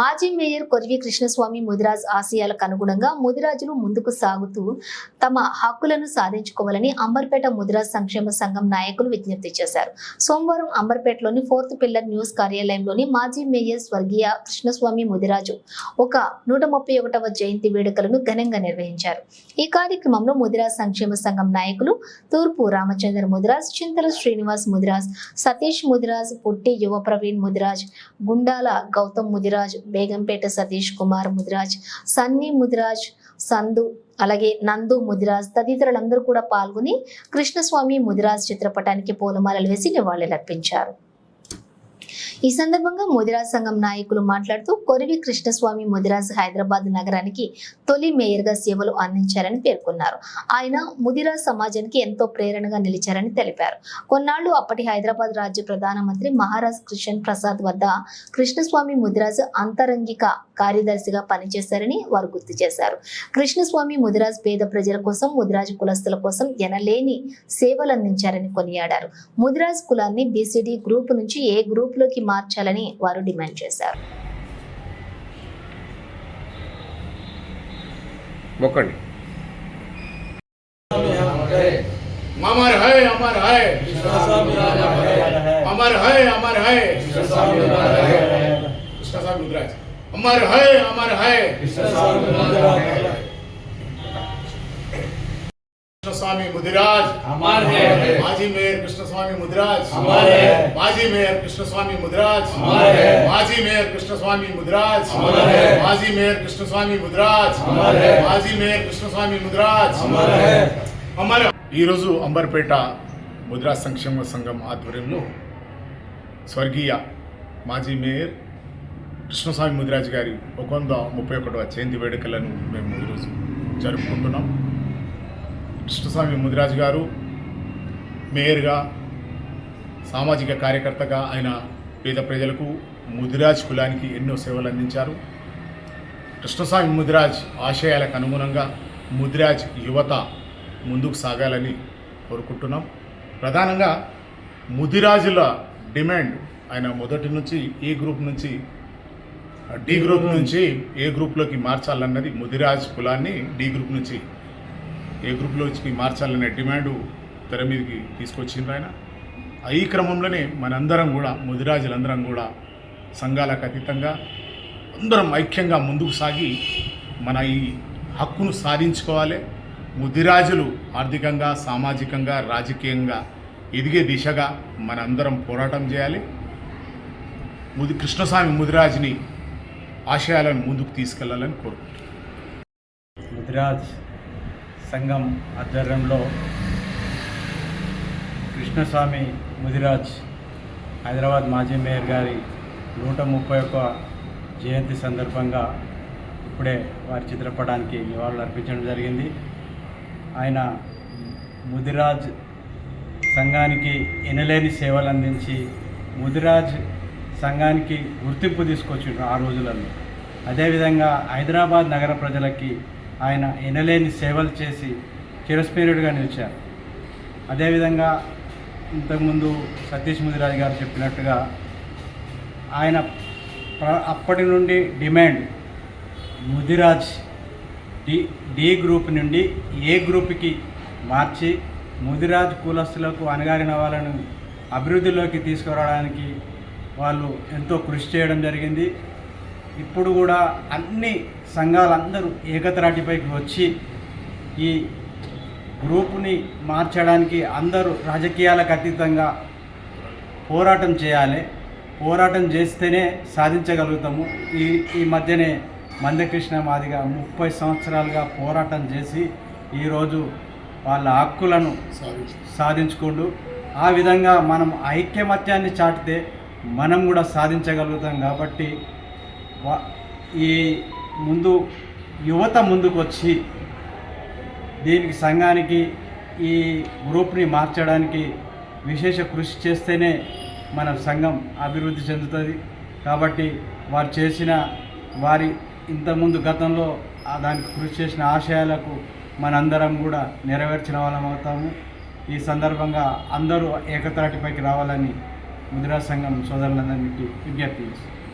మాజీ మేయర్ కొరివి కృష్ణస్వామి ముదిరాజ్ ఆశయాలకు అనుగుణంగా ముదిరాజులు ముందుకు సాగుతూ తమ హక్కులను సాధించుకోవాలని అంబర్పేట ముదిరాజ్ సంక్షేమ సంఘం నాయకులు విజ్ఞప్తి చేశారు. సోమవారం అంబర్పేటలోని ఫోర్త్ పిల్లర్ న్యూస్ కార్యాలయంలోని మాజీ మేయర్ స్వర్గీయ కృష్ణస్వామి ముదిరాజు ఒక నూట ముప్పై ఒకటవ జయంతి వేడుకలను ఘనంగా నిర్వహించారు. ఈ కార్యక్రమంలో ముదిరాజ్ సంక్షేమ సంఘం నాయకులు తూర్పు రామచంద్ర ముదిరాజ్ చింతల శ్రీనివాస్ ముదిరాజ్ సతీష్ ముదిరాజ్ పుట్టి యువ ప్రవీణ్ ముదిరాజ్ గుండాల గౌతమ్ ముదిరాజ్ బేగంపేట సతీష్ కుమార్ ముదిరాజ్ సన్నీ ముదిరాజ్ సందు అలాగే నందు ముదిరాజ్ తదితరులందరూ కూడా పాల్గొని కృష్ణస్వామి ముదిరాజ్ చిత్రపటానికి పూలమాలలు వేసి నివాళులర్పించారు. ఈ సందర్భంగా ముదిరాజ్ సంఘం నాయకులు మాట్లాడుతూ కొరివి కృష్ణస్వామి ముదిరాజ్ హైదరాబాద్ నగరానికి తొలి మేయర్గా సేవలు అందించారని పేర్కొన్నారు. ఆయన ముదిరాజ్ సమాజానికి ఎంతో ప్రేరణగా నిలిచారని తెలిపారు. కొన్నాళ్ళు అప్పటి హైదరాబాద్ రాజ్య ప్రధానమంత్రి మహారాజ్ కృష్ణ ప్రసాద్ వద్ద కృష్ణస్వామి ముదిరాజ్ అంతరంగిక కార్యదర్శిగా పనిచేశారని వారు గుర్తు చేశారు. కృష్ణస్వామి ముదిరాజ్ పేద ప్రజల కోసం ముదిరాజ్ కులస్తుల కోసం ఎనలేని సేవలు అందించారని కొనియాడారు. ముదిరాజ్ కులాన్ని బీసీడీ గ్రూప్ నుంచి ఏ గ్రూప్ లోకి మార్చాలని వారు డిమాండ్ చేశారు మొక్కండి अमर है अमर है अमर है अमर है कृष्ण साहब रुद्राज अमर है अमर है कृष्ण स्वामी मुदिराज अमर है माजी मेयर कृष्ण स्वामी मुदिराज अमर है माजी मेयर कृष्ण स्वामी मुदिराज अमर है माजी मेयर कृष्ण स्वामी मुदिराज अमर है माजी मेयर कृष्ण स्वामी मुदिराज अमर है माजी मेयर कृष्ण स्वामी मुदिराज अमर है అమర ఈరోజు అంబర్పేట ముద్రా సంక్షేమ సంఘం ఆధ్వర్యంలో స్వర్గీయ మాజీ మేయర్ కృష్ణస్వామి ముదిరాజ్ గారి ఒక వంద ముప్పై ఒకటవ జయంతి వేడుకలను మేము ఈరోజు జరుపుకుంటున్నాం కృష్ణస్వామి ముదిరాజ్ గారు మేయర్గా సామాజిక కార్యకర్తగా ఆయన పేద ప్రజలకు ముదిరాజ్ కులానికి ఎన్నో సేవలు అందించారు. కృష్ణస్వామి ముదిరాజ్ ఆశయాలకు అనుగుణంగా ముదిరాజ్ యువత ముందుకు సాగాలని కోరుకుంటున్నాం. ప్రధానంగా ముదిరాజుల డిమాండ్ ఆయన మొదటి నుంచి ఏ గ్రూప్ నుంచి? డి గ్రూప్ నుంచి ఏ గ్రూప్లోకి మార్చాలన్నది ముదిరాజ్ కులాన్ని డి గ్రూప్ నుంచి ఏ గ్రూప్లోకి మార్చాలనే డిమాండు తెర మీదకి తీసుకొచ్చింది ఆయన. ఈ క్రమంలోనే మనందరం కూడా ముదిరాజులందరం కూడా సంఘాలకు అతీతంగా అందరం ఐక్యంగా ముందుకు సాగి మన ఈ హక్కును సాధించుకోవాలి. ముదిరాజులు ఆర్థికంగా సామాజికంగా రాజకీయంగా ఎదిగే దిశగా మనందరం పోరాటం చేయాలి. ముది కృష్ణస్వామి ముదిరాజుని ఆశయాలను ముందుకు తీసుకెళ్ళాలని కోరుకుంటున్నాను ముదిరాజ్ సంఘం ఆధ్వర్యంలో కృష్ణస్వామి ముదిరాజ్ హైదరాబాద్ మాజీ మేయర్ గారి నూట ముప్పై ఒక్క జయంతి సందర్భంగా ఇప్పుడే వారి చిత్రపటానికి నివాళులు అర్పించడం జరిగింది. ఆయన ముదిరాజ్ సంఘానికి ఎనలేని సేవలు అందించి ముదిరాజ్ సంఘానికి గుర్తింపు తీసుకొచ్చిండ్రు ఆ రోజులలో. అదేవిధంగా హైదరాబాద్ నగర ప్రజలకి ఆయన ఎనలేని సేవలు చేసి చిరస్మీరుడిగా నిలిచారు. అదేవిధంగా ఇంతకుముందు సతీష్ ముదిరాజ్ గారు చెప్పినట్టుగా ఆయన ప్ర- అప్పటి నుండి demand Mudiraj D D group నుండి ఏ గ్రూప్కి మార్చి ముదిరాజ్ కులస్తులకు అణగారిన వాళ్ళను అభివృద్ధిలోకి తీసుకురావడానికి వాళ్ళు ఎంతో కృషి చేయడం జరిగింది. ఇప్పుడు కూడా అన్ని సంఘాలందరూ ఏకత్రాటిపైకి వచ్చి ఈ గ్రూపుని మార్చడానికి అందరూ రాజకీయాలకు అతీతంగా పోరాటం చేయాలి. పోరాటం చేస్తేనే సాధించగలుగుతాము. ఈ ఈ మధ్యనే మందకృష్ణ మాదిగా ముప్పై సంవత్సరాలుగా పోరాటం చేసి ఈరోజు వాళ్ళ హక్కులను సాధించుకుంటూ ఆ విధంగా మనం ఐక్యమత్యాన్ని చాటితే మనం కూడా సాధించగలుగుతాం కాబట్టి ఈ ముందు యువత ముందుకు వచ్చి దీనికి సంఘానికి ఈ గ్రూప్ని మార్చడానికి విశేష కృషి చేస్తేనే మన సంఘం అభివృద్ధి చెందుతుంది. కాబట్టి వారు చేసిన వారి ఇంతకుముందు గతంలో దానికి కృషి చేసిన ఆశయాలకు మనందరం కూడా నెరవేర్చిన వాళ్ళం అవుతాము. ఈ సందర్భంగా అందరూ ఏకతాటిపైకి రావాలని ముద్రా సంఘం సోదరులందరికీ విజ్ఞప్తి చేస్తుంది